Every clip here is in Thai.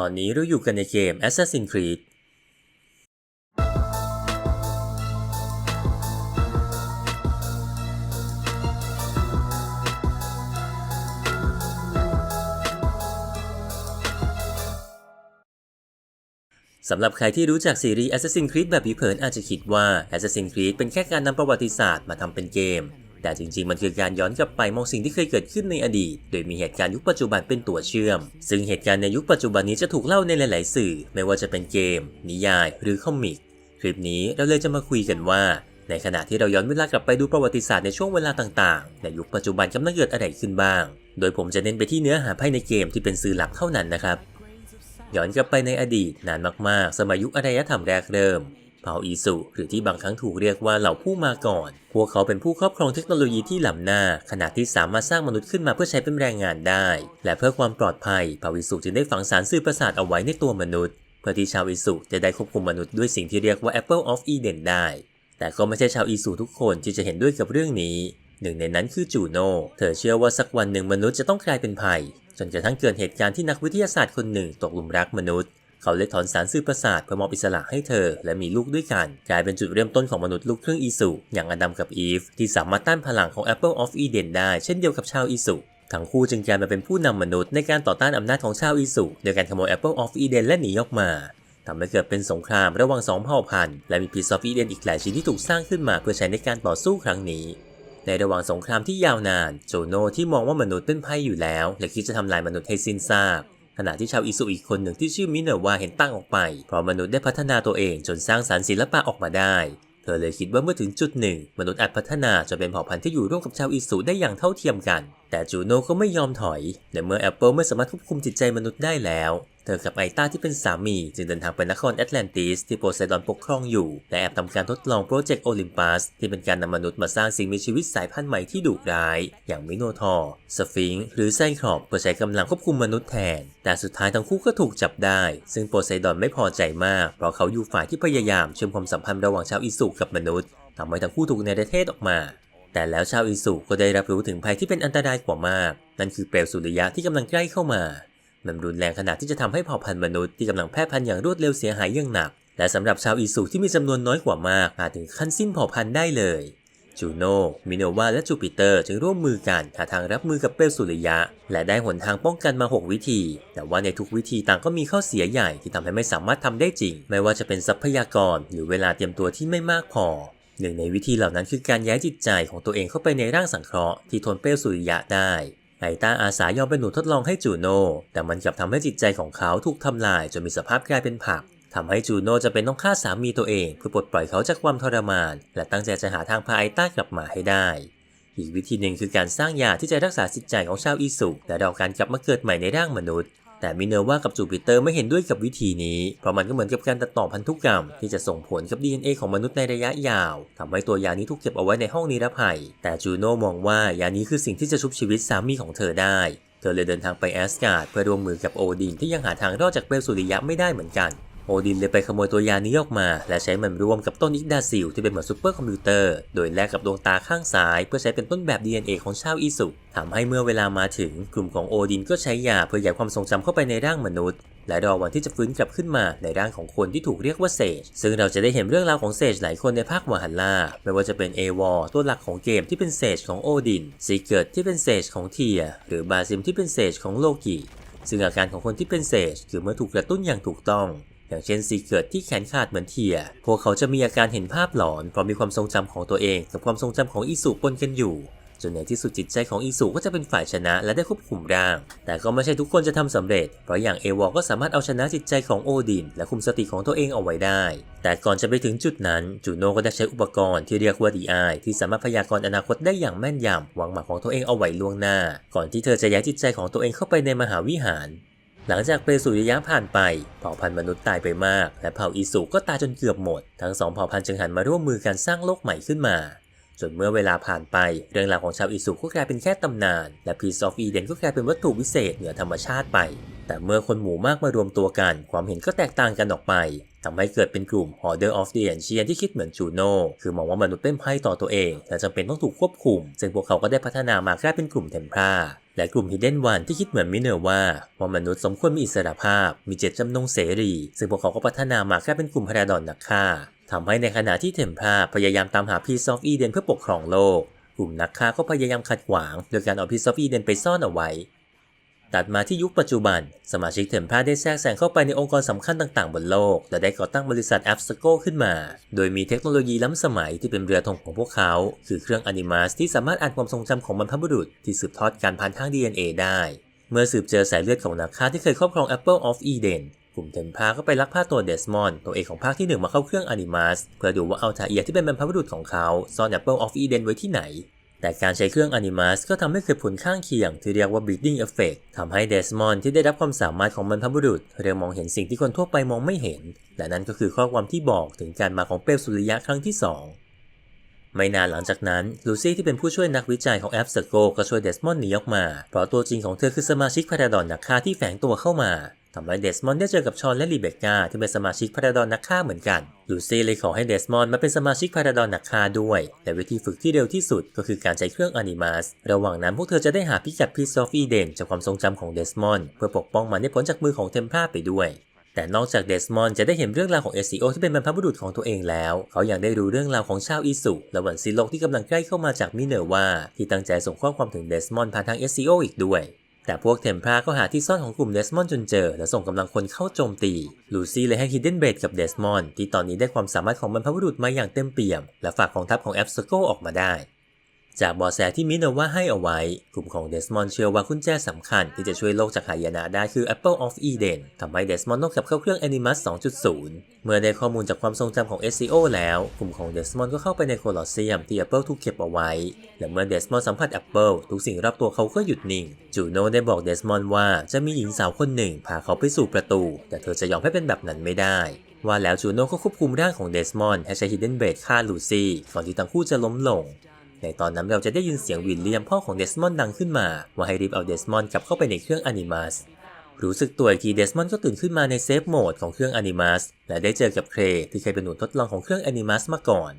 ตอนนี้เราอยู่กันในเกม Assassin's Creed สำหรับใครที่รู้จักซีรีส์ Assassin's Creed แบบผิวเผินอาจจะคิดว่า Assassin's Creed เป็นแค่การนำประวัติศาสตร์มาทำเป็นเกม แต่จริงๆ มันคือการย้อนกลับไปมองสิ่งที่เคยเกิดขึ้นในอดีต โดยมีเหตุการณ์ยุคปัจจุบันเป็นตัวเชื่อม ซึ่งเหตุการณ์ในยุคปัจจุบันนี้จะถูกเล่าในหลาย ๆ สื่อ ไม่ว่าจะเป็นเกม นิยาย หรือคอมิก คลิปนี้เราเลยจะมาคุยกันว่า ในขณะที่เราย้อนเวลากลับไปดูประวัติศาสตร์ในช่วงเวลาต่าง ๆ ในยุคปัจจุบันกำลังเกิดอะไรขึ้นบ้าง โดยผมจะเน้นไปที่เนื้อหาภายในเกมที่เป็นสื่อหลักเท่านั้นนะครับย้อนกลับไปในอดีตนานมากๆ สมัยยุคอารยธรรมแรกเริ่ม เผ่าอีสุหรือที่บางครั้งถูกเรียกว่าเหล่าผู้มาก่อน พวกเขาเป็นผู้ครอบครองเทคโนโลยีที่ล้ำหน้าขนาดที่สามารถสร้างมนุษย์ขึ้นมาเพื่อใช้เป็นแรงงานได้ และเพื่อความปลอดภัยเผ่าอีสุจึงได้ฝังสารสื่อประสาทเอาไว้ในตัวมนุษย์เพื่อที่ชาวอีสุจะได้ควบคุมมนุษย์ด้วยสิ่งที่เรียกว่า Apple of Eden ได้ แต่ก็ไม่ใช่ชาวอีสุทุกคนที่จะเห็นด้วยกับเรื่องนี้ หนึ่งในนั้นคือจูโน่ เธอเชื่อว่าสักวันหนึ่งมนุษย์จะต้องกลายเป็นภัย จนกระทั่งเกิดเหตุการณ์ที่นักวิทยาศาสตร์คนหนึ่งตกหลุมรักมนุษย์ เขาเลยถอนสารสื่อประสาทเพื่อมอบอิสระให้เธอ และมีลูกด้วยกัน กลายเป็นจุดเริ่มต้นของมนุษย์ลูกครึ่งอีสุ อย่างอดัมกับอีฟ ที่สามารถต้านพลังของ Apple of Eden ได้เช่นเดียวกับชาวอีสุทั้งคู่จึงกลายมาเป็นผู้นำมนุษย์ในการต่อต้านอำนาจของชาวอีสุโดยการขโมย Apple of Eden และหนีออกมาทำให้เกิดเป็นสงครามระหว่างสองเผ่าพันธุ์และมี Piece of Eden อีกหลายชิ้นที่ถูกสร้างขึ้นมาเพื่อใช้ในการต่อสู้ครั้งนี้ ในระหว่างสงครามที่ยาวนาน โจโนที่มองว่ามนุษย์เป็นภัยอยู่แล้ว และคิดจะทำลายมนุษย์ให้สิ้นซาก ขณะที่ชาวอิสุอีกคนหนึ่งที่ชื่อมิเนวาเห็นตั้งออกไป เพราะมนุษย์ได้พัฒนาตัวเองจนสร้างสรรค์ศิลปะออกมาได้ เธอเลยคิดว่าเมื่อถึงจุดหนึ่ง มนุษย์อาจพัฒนาจนเป็นเผ่าพันธุ์ที่อยู่ร่วมกับชาวอิสุได้อย่างเท่าเทียมกัน แต่จูโน่ก็ไม่ยอมถอย และเมื่อแอปเปิลไม่สามารถควบคุมจิตใจมนุษย์ได้แล้ว เธอกับไอต้าที่เป็นสามีจึงเดินทางไปนครแอตแลนติสที่โพไซดอนปกครองอยู่ และแอบทำการทดลองโปรเจกต์โอลิมปัสที่เป็นการนำมนุษย์มาสร้างสิ่งมีชีวิตสายพันธุ์ใหม่ที่ดุร้าย อย่างมิโนทอร์สฟิงค์หรือไซครอปเพื่อใช้กำลังควบคุมมนุษย์แทน แต่สุดท้ายทั้งคู่ก็ถูกจับได้ ซึ่งโพไซดอนไม่พอใจมาก เพราะเขาอยู่ฝ่ายที่พยายามเชื่อมความสัมพันธ์ระหว่างชาวอิสุกับมนุษย์ทำให้ทั้งคู่ถูกในประเทศออกมา แต่แล้วชาวอิสุก็ได้รับรู้ถึงภัยที่เป็นอันตรายกว่ามาก นั่นคือเปลวสุริยะที่กำลังใกล้เข้ามา มันรุนแรงขนาดที่จะทำให้เผ่าพันธุ์มนุษย์ที่กำลังแพร่พันธุ์อย่างรวดเร็วเสียหายอย่างหนัก และสำหรับชาวอิสุที่มีจำนวนน้อยกว่ามากอาจถึงขั้นสิ้นเผ่าพันธุ์ได้เลยจูโน มิโนวาและจูปิเตอร์จึงร่วมมือกันหาทางรับมือกับเปลวสุริยะ และได้หนทางป้องกันมา 6 วิธี แต่ว่าในทุกวิธีต่างก็มีข้อเสียใหญ่ที่ทำให้ไม่สามารถทำได้จริง ไม่ว่าจะเป็นทรัพยากร หรือเวลาเตรียมตัวที่ไม่มากพอ หนึ่งในวิธีเหล่านั้นคือการย้ายจิตใจของตัวเองเข้าไปในร่างสังเคราะห์ที่ทนเปลวสุริยะได้ ไอต้าอาสายอมเป็นหนูทดลองให้จูโน่แต่มันกลับทำให้จิตใจของเขาถูกทำลายจนมีสภาพกลายเป็นผักทำให้จูโน่จะเป็นต้องฆ่าสามีตัวเอง เพื่อปลดปล่อยเขาจากความทรมาน และตั้งใจจะหาทางพาไอต้ากลับมาให้ได้ อีกวิธีหนึ่งคือการสร้างยาที่จะรักษาจิตใจของชาวอีสุและดอการกลับมาเกิดใหม่ในร่างมนุษย์ แต่มิเนอร์ว่ากับจูปิเตอร์ไม่เห็นด้วยกับวิธีนี้ เพราะมันก็เหมือนกับการตัดต่อพันธุกรรม ที่จะส่งผลกับ DNA ของมนุษย์ในระยะยาวทำให้ตัวยานี้ถูกเก็บเอาไว้ในห้องนิรภัย แต่จูโน่มองว่ายานี้คือสิ่งที่จะชุบชีวิตสามีของเธอได้ เธอเลยเดินทางไปแอสการ์ดเพื่อร่วมมือกับโอดินที่ยังหาทางรอดจากเปลวสุริยะไม่ได้เหมือนกัน โอดินเลยไปขโมยตัวยานี้ออกมา และใช้มันร่วมกับต้นอิกดาซิลที่เป็นเหมือนซูเปอร์คอมพิวเตอร์ โดยแลกกับดวงตาข้างซ้าย เพื่อใช้เป็นต้นแบบ DNA ของชาวอิสุทำให้เมื่อเวลามาถึงกลุ่มของโอดินก็ใช้ยาเพื่อย้ายความทรงจำเข้าไปในร่างมนุษย์ และรอวันที่จะฟื้นกลับขึ้นมาในร่างของคนที่ถูกเรียกว่าเซจซึ่งเราจะได้เห็นเรื่องราวของเซจหลายคนในภาควาฮันล่าไม่ว่าจะเป็นเอวอร์ตัวหลักของเกมที่เป็นเซจของโอดินซีเกิร์ตที่เป็นเซจของเทียหรือบาซิมที่เป็นเซจของโลกิซึ่งอาการของคนที่เป็นเซจคือเมื่อถูกกระตุ้นอย่างถูกต้อง อย่างเช่นซีเกิร์ตที่แขนขาดเหมือนเทีย พวกเขาจะมีอาการเห็นภาพหลอนเพราะมีความทรงจำของตัวเองกับความทรงจำของอิสุปนกันอยู่จนในที่สุดจิตใจของอิสุก็จะเป็นฝ่ายชนะและได้ควบคุมร่าง แต่ก็ไม่ใช่ทุกคนจะทำสำเร็จ เพราะอย่างเอวอก็สามารถเอาชนะจิตใจของโอดิน และคุมสติของตัวเองเอาไว้ได้ แต่ก่อนจะไปถึงจุดนั้น จูโน่ก็ได้ใช้อุปกรณ์ที่เรียกว่าดีไอที่สามารถพยากรณ์อนาคตได้อย่างแม่นยำวางหมากของตัวเองเอาไว้ล่วงหน้า ก่อนที่เธอจะย้ายจิตใจของตัวเองเข้าไปในมหาวิหาร หลังจากเปรสุริยะผ่านไป เผ่าพันธุ์มนุษย์ตายไปมาก และเผ่าอีสุก็ตายจนเกือบหมด ทั้งสองเผ่าพันธุ์จึงหันมาร่วมมือกันสร้างโลกใหม่ขึ้นมา จนเมื่อเวลาผ่านไปเรื่องราวของชาวอีสุก็กลายเป็นแค่ตำนาน และ Piece of Eden ก็กลายเป็นวัตถุวิเศษเหนือธรรมชาติไป แต่เมื่อคนหมู่มากมารวมตัวกัน ความเห็นก็แตกต่างกันออกไปทำให้เกิดเป็นกลุ่ม Order of the Ancient ที่คิดเหมือนจูโน่คือมองว่ามนุษย์เป็นภัยต่อตัวเอง และจำเป็นต้องถูกควบคุม ซึ่งพวกเขาก็ได้พัฒนามากลายเป็นกลุ่มเทมพลาและกลุ่ม Hidden One ที่คิดเหมือนมิเนอร์ว่าว่ามนุษย์สมควรมีอิสรภาพ มีเจตจำนงเสรี ซึ่งพวกเขาก็พัฒนามากลายเป็นกลุ่มพาราดอนนักฆ่า ทำให้ในขณะที่เทมพลาพยายามตามหา Piece of Eden เพื่อปกครองโลก กลุ่มนักฆ่าก็พยายามขัดขวางโดยการเอา Piece of Eden ไปซ่อนเอาไว้ ตัดมาที่ยุคปัจจุบัน สมาชิกเทมพลาได้แทรกแซงเข้าไปในองค์กรสำคัญต่างๆ บนโลก และได้ก่อตั้งบริษัท a p s c o ขึ้นมา โดยมีเทคโนโลยีล้ำสมัยที่เป็นเรือธงของพวกเขา คือเครื่องอนิมัสที่สามารถอ่านความทรงจำของบรรพบุรุษที่สืบทอดการผ่านทาง DNA ได้ เมื่อสืบเจอสายเลือดของนักฆ่าที่เคยครอบครอง Apple of Eden กลุ่มเทมพาก็ไปลักพาตัวเดสมอนตัวเอกของภาคที่ 1 มาเข้าเครื่องอนิมัสเพื่อดูว่าอัลทาเอียที่เป็นบรรพบุรุษของเขาซ่อน Apple of Eden ไว้ที่ไหน แต่การใช้เครื่อง Animus ก็ทำให้เกิดผลข้างเคียงที่เรียกว่า Breeding Effect ทำให้เดสมอนที่ได้รับความสามารถของบรรพบุรุษเริ่มมองเห็นสิ่งที่คนทั่วไปมองไม่เห็น และนั่นก็คือข้อความที่บอกถึงการมาของเปลวสุริยะครั้งที่ 2ไม่นานหลังจากนั้นลูซี่ที่เป็นผู้ช่วยนักวิจัยของแอปเซโกก็ช่วยเดสมอนหนีออกมา เพราะตัวจริงของเธอคือสมาชิกพาราดอนนักฆ่าที่แฝงตัวเข้ามา ทำให้เดสมอนได้เจอกับชอนและรีเบกาที่เป็นสมาชิกพาราดอนนักฆ่าเหมือนกัน ลูซี่เลยขอให้เดสมอนมาเป็นสมาชิกพาราดอนนักฆ่าด้วย และวิธีฝึกที่เร็วที่สุดก็คือการใช้เครื่องอนิมัส ระหว่างนั้นพวกเธอจะได้หาพิกัดพีซอฟอีเดนจากความทรงจำของเดสมอนเพื่อปกป้องมันให้พ้นจากมือของเทมพลาไปด้วยแต่นอกจากเดสมอนจะได้เห็นเรื่องราวของ SEO ที่เป็นบรรพบุรุษของตัวเองแล้ว เขายังได้รู้เรื่องราวของชาวอิสุและวันซีโลกที่กำลังใกล้เข้ามาจากมิเนอร์วาที่ตั้งใจส่งข้อความถึงเดสมอนผ่านทาง SEO อีกด้วย แต่พวกเทมพลาก็หาที่ซ่อนของกลุ่มเดสมอนจนเจอ และส่งกำลังคนเข้าโจมตี ลูซี่เลยให้ฮิดเดนเบดกับเดสมอนที่ตอนนี้ได้ความสามารถของบรรพบุรุษมาอย่างเต็มเปี่ยม และฝากของทัพของแอปสโกออกมาได้ จากบอแสที่มิโนว่าให้เอาไว้ กลุ่มของเดสมอนเชื่อว่ากุญแจสำคัญที่จะช่วยโลกจากหายนะได้คือ Apple of Eden ทำให้เดสมอนต้องกลับเข้าเครื่อง Animus 2.0 เมื่อได้ข้อมูลจากความทรงจำของ SEO แล้ว กลุ่มของเดสมอนก็เข้าไปในโคลอสเซียมที่ Apple ถูกเก็บเอาไว้ และเมื่อเดสมอนสัมผัส Apple ทุกสิ่งรอบตัวเขาก็หยุดนิ่ง จูโนได้บอกเดสมอนว่าจะมีหญิงสาวคนหนึ่งพาเขาไปสู่ประตู แต่เธอจะยอมให้เป็นแบบนั้นไม่ได้ว่าแล้วจูโน่ก็ควบคุมร่างของเดสมอนให้ใช้ฮิดเดนเบดฆ่าลูซี่ก่อนที่ทั้งคู่จะล้มลง ในตอนนั้นเราจะได้ยินเสียงวิลเลียมพ่อของเดสมอนดังขึ้นมา ว่าให้รีบเอาเดสมอนด์กลับเข้าไปในเครื่องอนิมัสรู้สึกตัวอีกทีเดสมอนก็ตื่นขึ้นมาในเซฟโหมดของเครื่องอนิมัสและได้เจอกับเครที่เคยเป็นหนูทดลองของเครื่องอนิมัสมาก่อน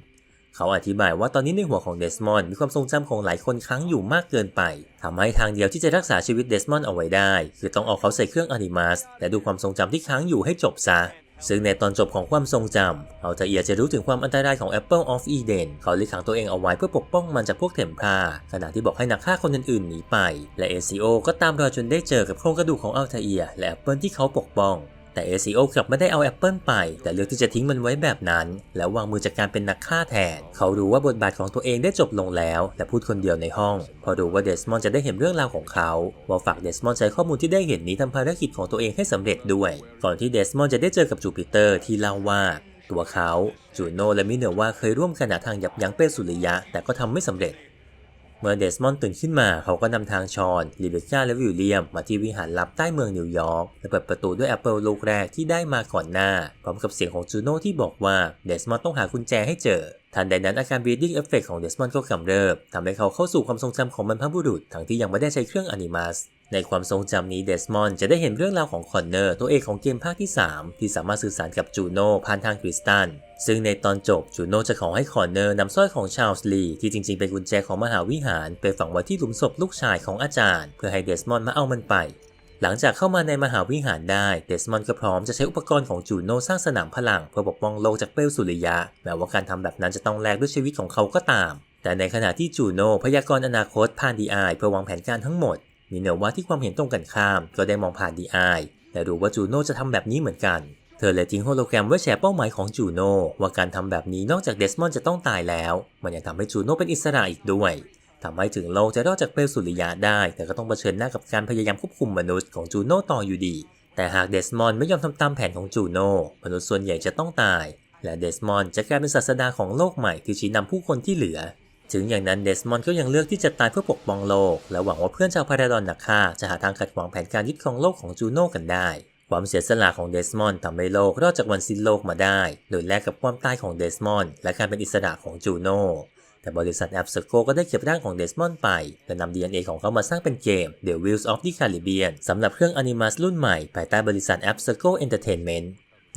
เขาอธิบายว่าตอนนี้ในหัวของเดสมอนมีความทรงจำของหลายคนค้างอยู่มากเกินไปทำให้ทางเดียวที่จะรักษาชีวิตเดสมอนเอาไว้ได้ คือต้องเอาเขาใส่เครื่องอนิมัสและดูความทรงจำที่ค้างอยู่ให้จบซะ ซึ่งในตอนจบของความทรงจำเอาจะเอียจะรู้ถึงความอันตรายของ Apple of Eden เขาเลยขังตัวเองเอาไว้เพื่อปกป้องมันจากพวกเถมพาขณะที่บอกให้นักฆ่าคนอื่นๆหนีไป และ ACO ก็ตามรอยจนได้เจอกับโครงกระดูกของอัลทาเอีย และ Apple ที่เขาปกป้อง แต่ ACO กลับไม่ได้เอา Apple ไป แต่เลือกที่จะทิ้งมันไว้แบบนั้น แล้ววางมือจากการเป็นนักฆ่าแทน เขารู้ว่าบทบาทของตัวเองได้จบลงแล้ว และพูดคนเดียวในห้อง พอรู้ว่าเดสมอนด์จะได้เห็นเรื่องราวของเขาว่าฝากเดสมอนด์ใช้ข้อมูลที่ได้เห็นนี้ทำภารกิจของตัวเองให้สำเร็จด้วย ก่อนที่เดสมอนด์จะได้เจอกับจูปิเตอร์ที่เล่าว่าตัวเขาจูโนและมิเนอร์ว่าเคยร่วมกันหาทางยับยั้งเป้สุริยะ แต่ก็ทำไม่สำเร็จ เมื่อเดสมอนด์ตื่นขึ้นมาเขาก็นำทางชอนลิเบก้าและวิลเลียมมาที่วิหารลับใต้เมืองนิวยอร์กและเปิดประตูด้วยแอปเปิลลูกแรกที่ได้มาก่อนหน้า พร้อมกับเสียงของจูโน่ที่บอกว่าเดสมอนด์ต้องหากุญแจให้เจอทันใดนั้นอาการ breathing effect ของเดสมอนด์ก็กำเริบทำให้เขาเข้าสู่ความทรงจำของบรรพบุรุษทั้งที่ยังไม่ได้ใช้เครื่องอนิมัส ในความทรงจำนี้เดสมอนด์จะได้เห็นเรื่องราวของคอนเนอร์ตัวเอกของเกมภาคที่ 3 ที่สามารถสื่อสารกับจูโน่ผ่านทางคริสตัลซึ่งในตอนจบจูโน่จะขอให้คอนเนอร์นำสร้อยของชาลส์ลีที่จริงๆเป็นกุญแจของมหาวิหาร ไปฝังไว้ที่หลุมศพลูกชายของอาจารย์ เพื่อให้เดสมอนด์มาเอามันไป หลังจากเข้ามาในมหาวิหารได้เดสมอนด์ก็พร้อมจะใช้อุปกรณ์ของจูโน่สร้างสนามพลังเพื่อปกป้องโลกจากเปลวสุริยะแม้ว่าการทำแบบนั้นจะต้องแลกด้วยชีวิตของเขาก็ตาม แต่ในขณะที่จูโน่พยากรณ์อนาคตผ่านดีไอเพื่อวางแผนการทั้งหมด มีเนอว่าที่ความเห็นตรงกันข้าม ก็ได้มองผ่านดีไอและรู้ว่าจูโน่จะทำแบบนี้เหมือนกัน เธอเลยทิ้งโฮโลแกรมไว้แชร์เป้าหมายของจูโน่ว่าการทำแบบนี้นอกจากเดสมอนจะต้องตายแล้ว มันยังทำให้จูโน่เป็นอิสระอีกด้วยทำให้ถึงโลกจะรอดจากเปลวสุริยะได้ แต่ก็ต้องเผชิญหน้ากับการพยายามควบคุมมนุษย์ของจูโน่ต่ออยู่ดี แต่หากเดสมอนไม่ยอมทำตามแผนของจูโน่มนุษย์ส่วนใหญ่จะต้องตาย และเดสมอนจะกลายเป็นศาสดาของโลกใหม่ที่ชี้นำผู้คนที่เหลือ ถึงอย่างนั้นเดสมอนด์ก็ยังเลือกที่จะตายเพื่อปกป้องโลก และหวังว่าเพื่อนชาวพาราดอนนักฆ่าจะหาทางขัดขวางแผนการยึดครองโลกของจูโน่กันได้ ความเสียสละของเดสมอนด์ทำให้โลกรอดจากวันสิ้นโลกมาได้ โดยแลกกับความตายของเดสมอนด์และการเป็นอิสระของจูโน่แต่บริษัทแอปสโกก็ได้เก็บร่างของเดสมอนด์ไป และนำ DNA ของเขามาสร้างเป็นเกม The Wheels of the Caribbean สำหรับเครื่อง Animus รุ่นใหม่ภายใต้บริษัท a p s c o Entertainment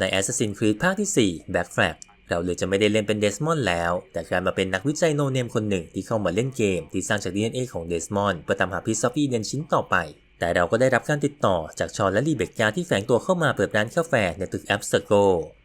ใน Assassin's Creed ภาคที่ 4 Black Flag เราเลยจะไม่ได้เล่นเป็นเดสมอนแล้ว แต่กายมาเป็นนักวิจัยโนเนมคนหนึ่งที่เข้ามาเล่นเกมที่สร้างจาก DNA ของเดสมอนเพื่อตามหาพิซซอฟฟี่เดนชิ้นต่อไปแต่เราก็ได้รับการติดต่อจากชอนและรีเบคกาที่แฝงตัวเข้ามาเปิดร้านกาแฟในตึกแอปสโก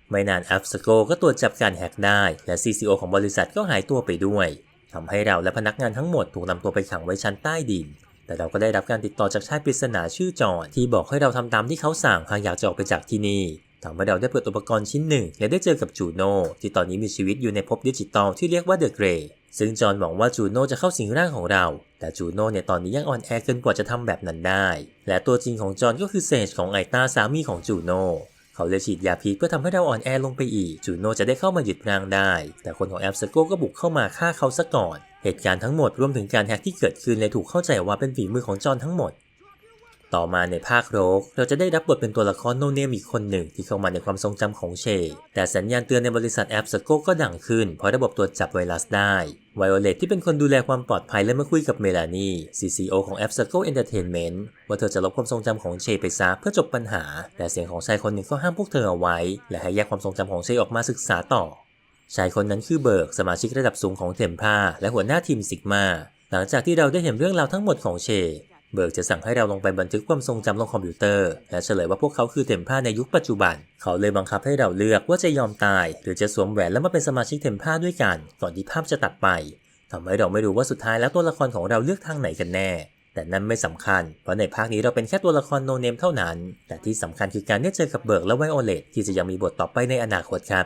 ไม่นานแอปสโกก็ตรวจจับการแฮกได้ และ CCO ของบริษัทก็หายตัวไปด้วยทำให้เราและพนักงานทั้งหมดถูกนำตัวไปขังไว้ชั้นใต้ดิน แต่เราก็ได้รับการติดต่อจากชายปริศนาชื่อจอห์นที่บอกให้เราทำตามที่เขาสั่งหากอยากจะออกไปจากที่นี่ ทำให้เราได้เปิดอุปกรณ์ชิ้นหนึ่ง และได้เจอกับจูโน่ที่ตอนนี้มีชีวิตอยู่ในภพดิจิตอลที่เรียกว่าเดอะเกรย์ซึ่งจอห์นหวังว่าจูโน่จะเข้าสิงร่างของเรา แต่จูโน่เนี่ยตอนนี้ยังอ่อนแอเกินกว่าจะทำแบบนั้นได้ และตัวจริงของจอห์นก็คือเซจของไอตาสามีของจูโน่เขาเลยฉีดยาพิษเพื่อทำให้เราอ่อนแอลงไปอีก จูโน่จะได้เข้ามาหยึดร่างได้ แต่คนของแอปสโกก็บุกเข้ามาฆ่าเขาซะก่อน เหตุการณ์ทั้งหมดรวมถึงการแฮกที่เกิดขึ้นเลยถูกเข้าใจว่าเป็นฝีมือของจอห์นทั้งหมด ต่อมาในภาคโรกเราจะได้รับบทเป็นตัวละครโนเนมอีกคนหนึ่งที่เข้ามาในความทรงจำของเชแต่สัญญาณเตือนในบริษัทแอปสโกก็ดังขึ้นเพราะระบบตรวจจับไวรัสได้ไวโอเลตที่เป็นคนดูแลความปลอดภัยและมาคุยกับเมลานี CCO ของแอปสโกเอนเตอร์เทนเมนต์ว่าเธอจะลบความทรงจำของเชไปซะเพื่อจบปัญหา แต่เสียงของชายคนหนึ่งก็ห้ามพวกเธอเอาไว้ และให้แยกความทรงจำของเชออกมาศึกษาต่อ ชายคนนั้นคือเบิร์ก สมาชิกระดับสูงของเทมพาและหัวหน้าทีมซิกมา หลังจากที่เราได้เห็นเรื่องราวทั้งหมดของเช เบิร์กจะสั่งให้เราลงไปบันทึกความทรงจำลงคอมพิวเตอร์ และเฉลยว่าพวกเขาคือเทมพาในยุคปัจจุบัน เขาเลยบังคับให้เราเลือกว่าจะยอมตาย หรือจะสวมแหวนแล้วมาเป็นสมาชิกเทมพาด้วยกัน ก่อนที่ภาพจะตัดไปทำให้เราไม่รู้ว่าสุดท้ายแล้วตัวละครของเราเลือกทางไหนกันแน่ แต่นั่นไม่สำคัญ เพราะในภาคนี้เราเป็นแค่ตัวละครโนเนมเท่านั้น แต่ที่สำคัญคือการได้เจอกับเบิร์กและไวโอเลตที่จะยังมีบทต่อไปในอนาคตครับ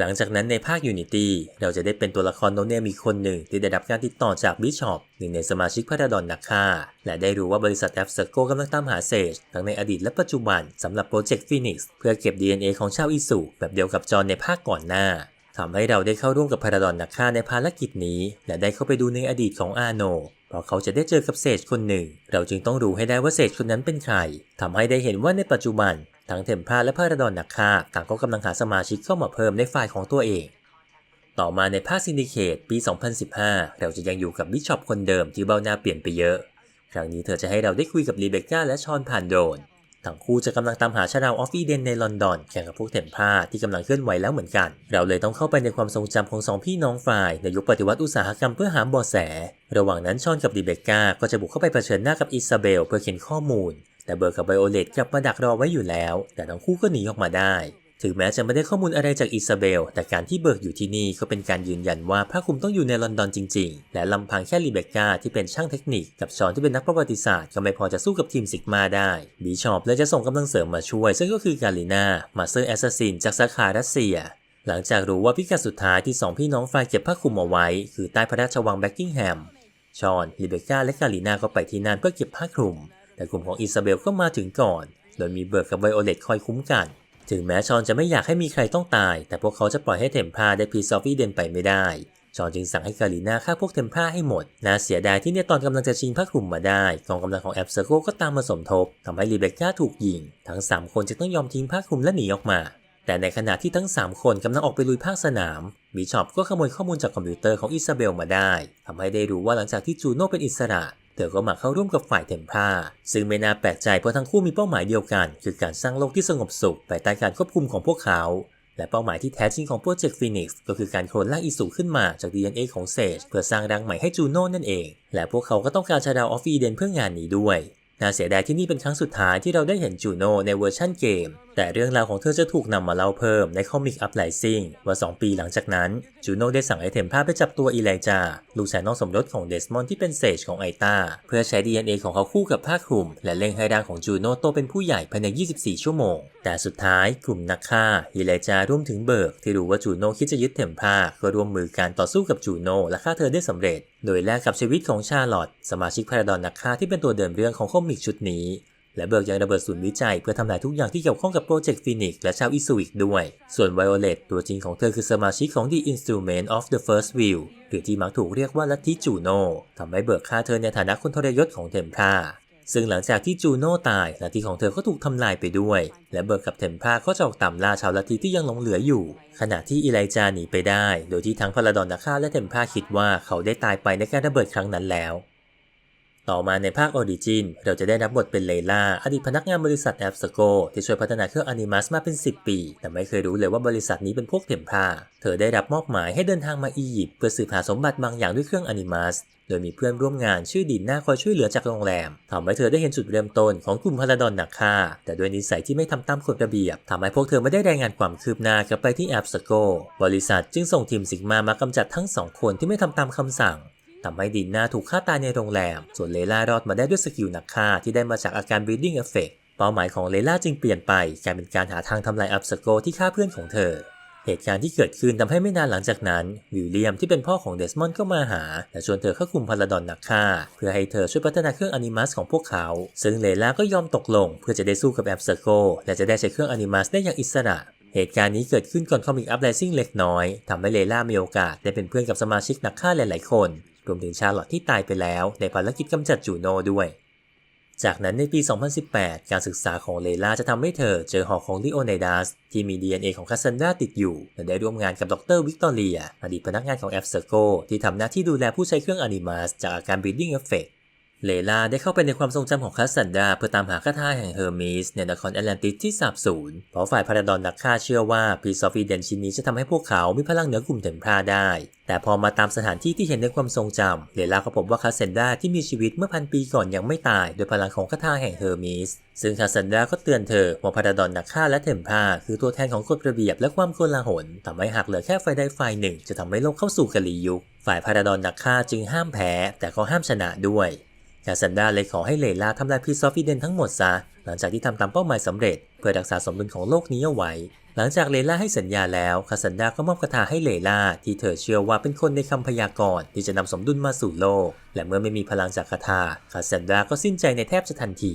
หลังจากนั้นในภาค Unity เราจะได้เป็นตัวละครโนเนมอีกคนหนึ่งที่ได้รับการติดต่อจากบิชอปหนึ่งในสมาชิกพาราดอนนักฆ่า และได้รู้ว่าบริษัทแอปสโกกำลังตามหาเซจทั้งในอดีตและปัจจุบันสำหรับโปรเจกต์ฟีนิกซ์เพื่อเก็บ DNA ของชาวอิสุแบบเดียวกับจอห์นในภาคก่อนหน้าทำให้เราได้เข้าร่วมกับพาราดอนนักฆ่าในภารกิจนี้ และได้เข้าไปดูในอดีตของอาโนเพราะเขาจะได้เจอกับเซจคนหนึ่ง เราจึงต้องรู้ให้ได้ว่าเซจคนนั้นเป็นใครทำให้ได้เห็นว่าในปัจจุบัน ทั้งเทมพลาและพาราดอนนักฆ่าต่างก็กำลังหาสมาชิกเข้ามาเพิ่มในฝ่ายของตัวเอง ต่อมาในภาคซินดิเคตปี 2015 เราจะยังอยู่กับบิชอปคนเดิมที่เบ้าหน้าเปลี่ยนไปเยอะ ครั้งนี้เธอจะให้เราได้คุยกับรีเบคก้าและชอนผ่านโดรนทั้งคู่จะกำลังตามหาชาดาวออฟฟีเดนในลอนดอนแข่งกับพวกเทมพลาที่กำลังเคลื่อนไหวแล้วเหมือนกัน เราเลยต้องเข้าไปในความทรงจำของสองพี่น้องฝ่ายในยุคปฏิวัติอุตสาหกรรมเพื่อหาเบาะแส ระหว่างนั้นชอนกับรีเบคก้าก็จะบุกเข้าไปเผชิญหน้ากับอิซาเบล เพื่อเข็นข้อมูล แต่เบิร์กกับไบโอเลตกลับมาดักรอไว้อยู่แล้ว แต่ทั้งคู่ก็หนีออกมาได้ ถึงแม้จะไม่ได้ข้อมูลอะไรจากอิซาเบล แต่การที่เบิร์กอยู่ที่นี่ก็เป็นการยืนยันว่าผ้าคลุมต้องอยู่ในลอนดอนจริงๆ และลำพังแค่รีเบคก้าที่เป็นช่างเทคนิคกับชอนที่เป็นนักประวัติศาสตร์ก็ไม่พอจะสู้กับทีมซิกมาได้บีชอปเลยจะส่งกำลังเสริมมาช่วย ซึ่งก็คือกาลินามาสเตอร์แอสซัสซินจากสาขารัสเซียหลังจากรู้ว่าพิกัดสุดท้ายที่สองพี่น้องฝ่ายเก็บผ้าคลุมเอาไว้ คือใต้พระราชวังแบ็กกิงแฮม ชอน ลิเบก้าและกาลินาก็ไปที่นั่นเพื่อเก็บผ้าคลุม แต่กลุ่มของอิซาเบลก็มาถึงก่อน โดยมีเบิร์กกับไวโอเลตคอยคุ้มกัน ถึงแม้ชอนจะไม่อยากให้มีใครต้องตาย แต่พวกเขาจะปล่อยให้เทมพาได้พีซอฟฟี่เดนไปไม่ได้ ชอนจึงสั่งให้กาลินาฆ่าพวกเทมพาให้หมด น่าเสียดายที่เนี่ยตอนกำลังจะชิงผ้าคลุมมาได้ กองกำลังของแอบเซอร์โกก็ตามมาสมทบทำให้รีเบคก้าถูกยิง ทั้ง 3 คนจึงต้องยอมทิ้งผ้าคลุมและหนีออกมาแต่ในขณะที่ทั้ง 3 คนกำลังออกไปลุยภาคสนาม บิชอปก็ขโมยข้อมูลจากคอมพิวเตอร์ของอิซาเบลมาได้ ทำให้ได้รู้ว่าหลังจากที่จูโน่เป็นอิสระ เธอก็มาเข้าร่วมกับฝ่ายเทมพลาซึ่งไม่น่าแปลกใจเพราะทั้งคู่มีเป้าหมายเดียวกัน คือการสร้างโลกที่สงบสุขภายใต้การควบคุมของพวกเขา และเป้าหมายที่แท้จริงของโปรเจกต์ฟีนิกซ์ก็คือการโคลนร่างอิสุขึ้นมาจาก DNA ของเซจเพื่อสร้างรังใหม่ให้จูโน่นั่นเอง และพวกเขาก็ต้องการชาดาวออฟฟีเดนเพื่องานนี้ด้วย น่าเสียดายที่นี่เป็นครั้งสุดท้ายที่เราได้เห็นจูโน่ในเวอร์ชั่นเกม แต่เรื่องราวของเธอจะถูกนำมาเล่าเพิ่มในคอมิกอัพไลซิงว่า 2 ปีหลังจากนั้น จูโน่ได้สั่งให้เทมพาไปจับตัวอีไลจา ลูกชายน้องสมรสของเดสมอนที่เป็นเซจของไอตาเพื่อใช้ DNA ของเขาคู่กับผ้าคลุม และเร่งให้ร่างของจูโน่โตเป็นผู้ใหญ่ภายใน 24 ชั่วโมง แต่สุดท้ายกลุ่มนักฆ่าอีไลจารวมถึงเบิร์กที่รู้ว่าจูโน่คิดจะยึดเทมพาก็ร่วมมือการต่อสู้กับจูโน่และฆ่าเธอได้สำเร็จ โดยแลกกับชีวิตของชาร์ลอตสมาชิกพาราดอนนักฆ่าที่เป็นตัวเดิมเรื่องของคอมิกชุดนี้ และเบิกยังระเบิดศูนย์วิจัยเพื่อทำลายทุกอย่างที่เกี่ยวข้องกับโปรเจกต์ฟีนิกและชาวอิสุวิกด้วย ส่วนไวโอเลตตัวจริงของเธอคือสมาชิกของ The Instrument of the First View หรือที่มักถูกเรียกว่าลัทธิจูโน่ทำให้เบิกฆ่าเธอในฐานะคนทรยศของเทมพลา ซึ่งหลังจากที่จูโน่ตายลัทธิของเธอก็ถูกทำลายไปด้วย และเบิร์กกับเทมพลาก็จะออกตามล่าชาวลัทธิที่ยังหลงเหลืออยู่ ขณะที่อีไลจาหนีไปได้ โดยที่ทั้งพาราดอนนาคาและเทมพลาคิดว่าเขาได้ตายไปในการระเบิดครั้งนั้นแล้ว ต่อมาในภาคออริจินเราจะได้รับบทเป็นเลล่าอดีตพนักงานบริษัทแอปสโกที่ช่วยพัฒนาเครื่องอนิมัสมาเป็น 10 ปี แต่ไม่เคยรู้เลยว่าบริษัทนี้เป็นพวกเถ่มพาเธอได้รับมอบหมายให้เดินทางมาอียิปต์เพื่อสืบหาสมบัติบางอย่างด้วยเครื่องอนิมัสโดยมีเพื่อนร่วมงานชื่อดินหน้าคอยช่วยเหลือจากโรงแรมทำให้เธอได้เห็นจุดเริ่มต้นของกลุ่มพาราดอนนักฆ่า แต่ด้วยนิสัยที่ไม่ทำตามกฎระเบียบทำให้พวกเธอไม่ได้รายงานความคืบหน้ากลับไปที่แอปสโกบริษัทจึงส่งทีมสิกมามากำจัดทั้งสองคนที่ไม่ทำตามคำสั่ง ทำให้ดินนาถูกฆ่าตายในโรงแรม ส่วนเลล่ารอดมาได้ด้วยสกิลนักฆ่าที่ได้มาจากอาการ breathing effect เป้าหมายของเลล่าจึงเปลี่ยนไปกลายเป็นการหาทางทำลายอัพสโกที่ฆ่าเพื่อนของเธอ เหตุการณ์ที่เกิดขึ้นทำให้ไม่นานหลังจากนั้นวิลเลียมที่เป็นพ่อของเดสมอนด์ก็มาหา และชวนเธอเข้าคุมพาราดอนนักฆ่า เพื่อให้เธอช่วยพัฒนาเครื่องอนิมัสของพวกเขา ซึ่งเลล่าก็ยอมตกลง เพื่อจะได้สู้กับแอปสโกและจะได้ใช้เครื่องอนิมัสได้อย่างอิสระเหตุการณ์นี้เกิดขึ้นก่อนคอมิกอัพไลซิ่งเล็กน้อยทำให้เลล่ามีโอกาสได้เป็นเพื่อนกับสมาชิกนักฆ่าหลาย ๆ คน รวมถึงชาร์ลอตที่ตายไปแล้วในภารกิจกำจัดจูโน่ด้วย จากนั้นในปี 2018 การศึกษาของเลลาจะทำให้เธอเจอหอกของลิโอไนดัสที่มี DNA ของคาซันดราติดอยู่และได้ร่วมงานกับดรวิกตอเรีย อดีตพนักงานของแอฟเซโกที่ทำหน้าที่ดูแลผู้ใช้เครื่องอนิมัสจากอาการบีดดิ้งเอฟเฟก เลลาได้เข้าไปในความทรงจำของคาสันดาเพื่อตามหาคาถาแห่งเฮอร์มิสในนครแอตแลนติสที่สาบสูญเพราะฝ่ายพาราดอนนักฆ่าเชื่อว่าพีซอฟีเดนชิ้นนี้จะทำให้พวกเขามีพลังเหนือกลุ่มเถมพราได้ แต่พอมาตามสถานที่ที่เห็นในความทรงจำเลลาก็พบว่าคาสันดาที่มีชีวิตเมื่อพันปีก่อนยังไม่ตายโดยพลังของคาถาแห่งเฮอร์มิสซึ่งคาสันดาก็เตือนเธอว่าพาราดอนนักฆ่าและเถมพราคือตัวแทนของกฎระเบียบและความโกลาหลทำให้หากเหลือแค่ฝ่ายใดฝ่ายหนึ่ง จะทำให้โลกเข้าสู่กาลียุค ฝ่ายพาราดอนนักฆ่าจึงห้ามแพ้ แต่ก็ห้ามชนะด้วย คาซันดาเลยขอให้เลลาทำลายพีซอฟอีเดนทั้งหมดซะ หลังจากที่ทำตามเป้าหมายสำเร็จ เพื่อรักษาสมดุลของโลกนี้เอาไว้ หลังจากเลล่าให้สัญญาแล้วคาซันดาก็มอบคาถาให้เลล่าที่เธอเชื่อว่าเป็นคนในคำพยากรณ์ที่จะนำสมดุลมาสู่โลก และเมื่อไม่มีพลังจากคาถาคาซันดาก็สิ้นใจในแทบจะทันที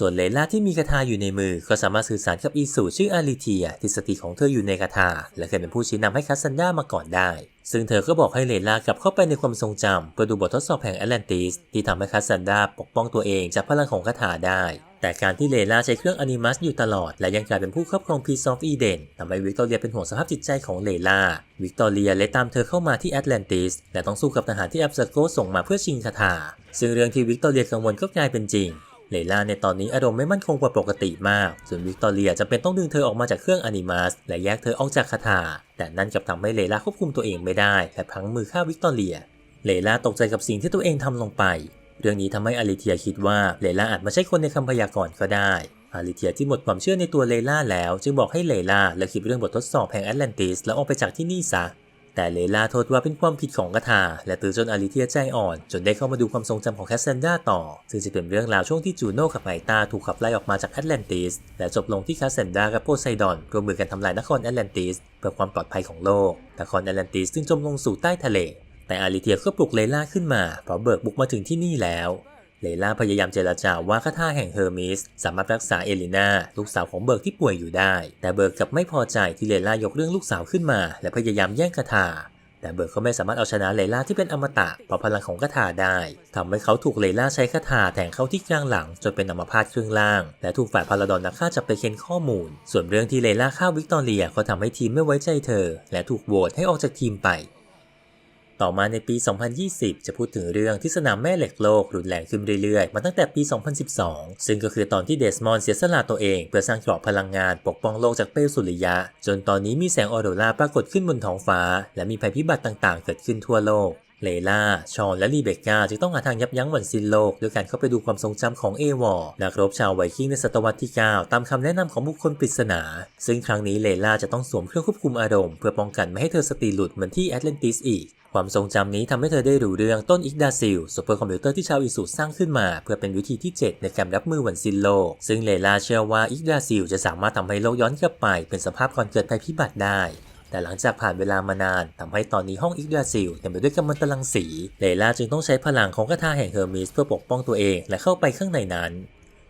ส่วนเลล่าที่มีคาถาอยู่ในมือ ก็สามารถสื่อสารกับอีสูชื่ออาริเทียที่สติของเธออยู่ในคาถาและเคยเป็นผู้ชี้นำให้คาซันดามาก่อนได้ ซึ่งเธอก็บอกให้เลล่ากลับเข้าไปในความทรงจำเพื่อดูบททดสอบแห่งแอตแลนติสที่ทำให้คาซันดาปกป้องตัวเองจากพลังของคาถาได้ แต่การที่เลล่าใช้เครื่องอนิมัสอยู่ตลอด และยังกลายเป็นผู้ครอบครอง Piece of Eden ทำให้วิกตอเรียเป็นห่วงสภาพจิตใจของเลล่าวิกตอเรียเลยตามเธอเข้ามาที่แอตแลนติสและต้องสู้กับทหารที่แอปเซโกส่งมาเพื่อชิงคาถาซึ่งเรื่องที่วิกตอเรียกังวลก็กลายเป็นจริง เลล่าในตอนนี้อารมณ์ไม่มั่นคงกว่าปกติมาก ส่วนวิกตอเรียจะเป็นต้องดึงเธอออกมาจากเครื่องอนิมัสและแยกเธอออกจากคาถา แต่นั่นกลับทำให้เลล่าควบคุมตัวเองไม่ได้และพังมือฆ่าวิกตอเรีย เลล่าตกใจกับสิ่งที่ตัวเองทำลงไป เรื่องนี้ทำให้อาริเทียคิดว่าเลล่าอาจไม่ใช่คนในคำพยากรณ์ก็ได้ อาริเทียที่หมดความเชื่อในตัวเลล่าแล้ว จึงบอกให้เลล่าเลิกคิดเรื่องบททดสอบแห่งแอตแลนติสแล้วออกไปจากที่นี่ซะ แต่เลลาโทษว่าเป็นความผิดของกาถาและตือจนอาริเทียใจอ่อน จนได้เข้ามาดูความทรงจำของแคสเซนดาต่อ ซึ่งจะเป็นเรื่องราวช่วงที่จูโน่กับไมตาถูกขับไล่ออกมาจากแอตแลนติส และจบลงที่แคสเซนดากับโพไซดอนร่วมมือกันทำลายนครแอตแลนติส เพื่อความปลอดภัยของโลกนครแอตแลนติสจึงจมลงสู่ใต้ทะเล แต่อาริเทียก็ปลุกเลลาขึ้นมาเพราะเบิกบุกมาถึงที่นี่แล้ว เลล่าพยายามเจรจาว่าคาถาแห่งเฮอร์มิสสามารถรักษาเอลินาลูกสาวของเบิร์กที่ป่วยอยู่ได้ แต่เบิร์กกลับไม่พอใจที่เลล่ายกเรื่องลูกสาวขึ้นมา และพยายามแย่งคาถาแต่เบิร์กก็ไม่สามารถเอาชนะเลล่าที่เป็นอมตะเพราะพลังของคาถาได้ทำให้เขาถูกเลล่าใช้คาถาแทงเข้าที่กลางหลังจนเป็นอัมพาตครึ่งล่าง และถูกฝ่ายพาราดอนนักฆ่าจับไปเค้นข้อมูล ส่วนเรื่องที่เลล่าฆ่าวิกตอเรียก็ทำให้ทีมไม่ไว้ใจเธอ และถูกโหวตให้ออกจากทีมไป ต่อมาในปี 2020 จะพูดถึงเรื่องที่สนามแม่เหล็กโลกรุนแรงขึ้นเรื่อยๆ มาตั้งแต่ปี 2012 ซึ่งก็คือตอนที่เดสมอนด์เสียสละตัวเอง เพื่อสร้างเกราะพลังงานปกป้องโลกจากเปลวสุริยะ จนตอนนี้มีแสงออโรราปรากฏขึ้นบนท้องฟ้า และมีภัยพิบัติต่างๆ เกิดขึ้นทั่วโลก เลล่า ชอน และลีเบกาจึงต้องหาทางยับยั้งวันสิ้นโลกด้วยการเข้าไปดูความทรงจำของเอวอร์นักรบชาวไวกิ้งในศตวรรษที่ 9 ตามคำแนะนำของบุคคลปริศนา ซึ่งครั้งนี้เลล่าจะต้องสวมเครื่องควบคุมอารมณ์เพื่อป้องกันไม่ให้เธอสติหลุดเหมือนที่แอตแลนติสอีก ความทรงจำนี้ทำให้เธอได้รู้เรื่องต้นอิกดาซิลซูเปอร์คอมพิวเตอร์ที่ชาวอิสุสร้างขึ้นมา เพื่อเป็นวิธีที่ 7 ในการรับมือวันสิ้นโลก ซึ่งเลล่าเชื่อว่าอิกดาซิลจะสามารถทำให้โลกย้อนกลับไปเป็นสภาพก่อนเกิดภัยพิบัติได้ แต่หลังจากผ่านเวลามานานทำให้ตอนนี้ห้องอิกดาซิลเต็มไปด้วยกัมมันตรังสี เลล่าจึงต้องใช้พลังของคาถาแห่งเฮอร์มิสเพื่อปกป้องตัวเองและเข้าไปข้างในนั้น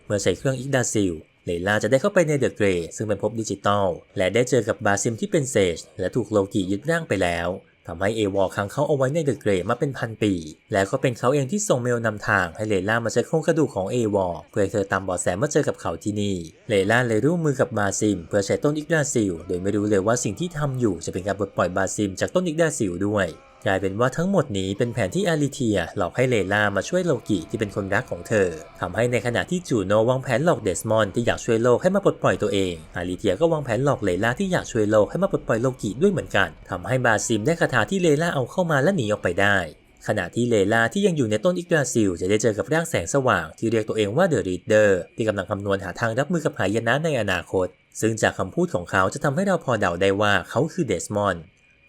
เมื่อใช้เครื่องอิกดาซิลเลล่าจะได้เข้าไปในเดอะเกรซึ่งเป็นภพดิจิตอลและได้เจอกับบาซิมที่เป็นเซจและถูกโลกิยึดร่างไปแล้ว ทำให้เอวอลค้างเขาเอาไว้ในเดอะเกรมาเป็นพันปี และก็เป็นเขาเองที่ส่งเมลนำทางให้เลล่ามาใช้โครงกระดูกของเอวอลเพื่อเธอตามเบาะแสเมื่อเจอกับเขาที่นี่ เลล่าเลยร่วมมือกับบาซิม เพื่อใช้ต้นอิกดาซิล โดยไม่รู้เลยว่าสิ่งที่ทำอยู่จะเป็นการปลดปล่อยบาซิมจากต้นอิกดาซิลด้วย กลายเป็นว่าทั้งหมดนี้เป็นแผนที่อาริเทียหลอกให้เลล่ามาช่วยโลกิที่เป็นคนรักของเธอทำให้ในขณะที่จูโนวางแผนหลอกเดสมอนด์ที่อยากช่วยโลกให้มาปลดปล่อยตัวเอง อาริเทียก็วางแผนหลอกเลล่าที่อยากช่วยโลกให้มาปลดปล่อยโลกิด้วยเหมือนกันทำให้บาซิมได้คาถาที่เลล่าเอาเข้ามาและหนีออกไปได้ขณะที่เลล่าที่ยังอยู่ในต้นอิกราซิล จะได้เจอกับร่างแสงสว่างที่เรียกตัวเองว่าเดอะรีดเดอร์ที่กำลังคำนวณหาทางรับมือกับหายนะในอนาคต ซึ่งจากคำพูดของเขาจะทำให้เราพอเดาได้ว่าเขาคือเดสมอน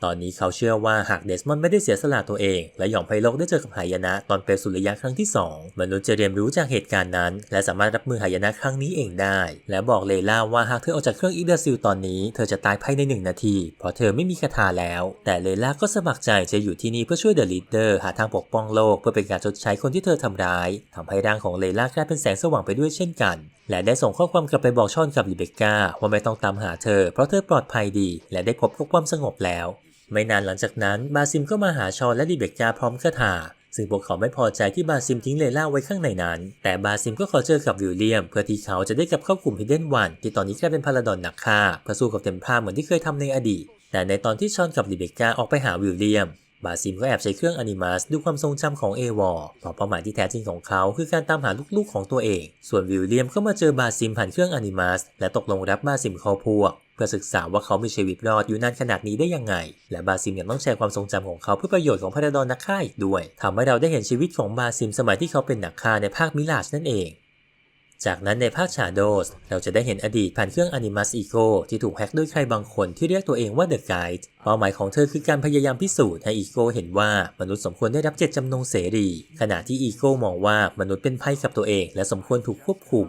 ตอนนี้เขาเชื่อว่าหากเดสมอนด์ไม่ได้เสียสละตัวเอง และยอมให้โลกได้เจอกับหายนะตอนเป็นสุริยะครั้งที่ 2 มนุษย์จะเรียนรู้จากเหตุการณ์นั้น และสามารถรับมือหายนะครั้งนี้เองได้ และบอกเลล่าว่าหากเธอออกจากเครื่องอิกราซิลตอนนี้เธอจะตายภายในหนึ่งนาที เพราะเธอไม่มีคาถาแล้ว แต่เลล่าก็สมัครใจจะอยู่ที่นี่เพื่อช่วยเดอะลีดเดอร์หาทางปกป้องโลกเพื่อเป็นการชดใช้คนที่เธอทำร้ายทำให้ร่างของเลล่ากลายเป็นแสงสว่างไปด้วยเช่นกัน และได้ส่งข้อความกลับไปบอกชอนกับลิเบก้าว่าไม่ต้องตามหาเธอ เพราะเธอปลอดภัยดี และได้พบกับความสงบแล้ว ไม่นานหลังจากนั้นบาซิมก็มาหาชอนและดิเบคกาพร้อมคาถาซึ่งพวกเขาไม่พอใจที่บาซิมทิ้งเลล่าไว้ข้างในนั้น แต่บาซิมก็ขอเจอกับวิลเลียม เพื่อที่เขาจะได้กลับเข้ากลุ่มฮิดเด้นวันที่ตอนนี้กลายเป็นพาราดอนหนักฆ่าเพื่อสู้กับเทมพลาเหมือนที่เคยทำในอดีต แต่ในตอนที่ชอนกับดิเบคกาออกไปหาวิลเลียม บาซิมก็แอบใช้เครื่องอนิมัสดูความทรงจำของเอวอร์เพราะเป้าหมายที่แท้จริงของเขาคือการตามหาลูกๆของตัวเอง ส่วนวิลเลียมก็มาเจอบาซิมผ่านเครื่องอนิมัสและตกลงรับบาซิมเข้าพวกเพื่อศึกษาว่าเขามีชีวิตรอดอยู่นานขนาดนี้ได้ยังไง และบาซิมยังต้องแชร์ความทรงจำของเขาเพื่อประโยชน์ของพาราดอนนักฆ่าอีกด้วยทำให้เราได้เห็นชีวิตของบาซิมสมัยที่เขาเป็นนักฆ่าในภาคมิลาชนั่นเอง จากนั้นในภาค Shadows เราจะได้เห็นอดีตผ่านเครื่อง Animus Ego ที่ถูกแฮ็กด้วยใครบางคนที่เรียกตัวเองว่า The Guide เป้าหมายของเธอคือการพยายามพิสูจน์ให้ Ego เห็นว่ามนุษย์สมควรได้รับเจตจำนงเสรี ขณะที่ Ego มองว่ามนุษย์เป็นภัยกับตัวเอง และสมควรถูกควบคุม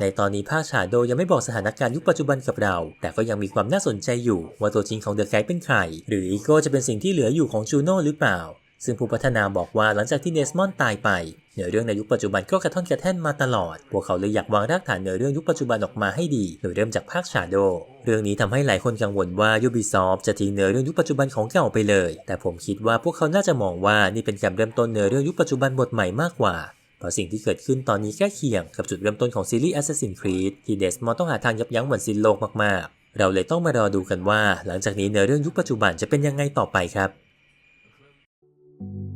ในตอนนี้ภาค Shadow ยังไม่บอกสถานการณ์ยุคปัจจุบันกับเรา แต่ก็ยังมีความน่าสนใจอยู่ว่าตัวจริงของ The Guide เป็นใคร หรือ Ego จะเป็นสิ่งที่เหลืออยู่ของจูโน่หรือเปล่า ซึ่งผู้พัฒนาบอกว่าหลังจากที่เดสมอนด์ตายไป เนื้อเรื่องในยุคปัจจุบันก็กระท่อนกระแท่นมาตลอด พวกเขาเลยอยากวางรากฐานเนื้อเรื่องยุคปัจจุบันออกมาให้ดี โดยเริ่มจากภาค Shadow เรื่องนี้ทำให้หลายคนกังวลว่า Ubisoft จะทิ้งเนื้อเรื่องยุคปัจจุบันของเก่าไปเลย แต่ผมคิดว่าพวกเขาน่าจะมองว่านี่เป็นการเริ่มต้นเนื้อเรื่องยุคปัจจุบันบทใหม่มากกว่าเพราะสิ่งที่เกิดขึ้นตอนนี้ใกล้เคียงกับจุดเริ่มต้นของซีรีส์ Assassin's Creed ที่เดสมอนด์ต้องหาทางยับยั้งเหมือนสิ้นโลกมากๆ เราเลยต้องมารอดูกันว่า หลังจากนี้เนื้อเรื่องยุคปัจจุบันจะเป็นยังไงต่อไปครับ thank you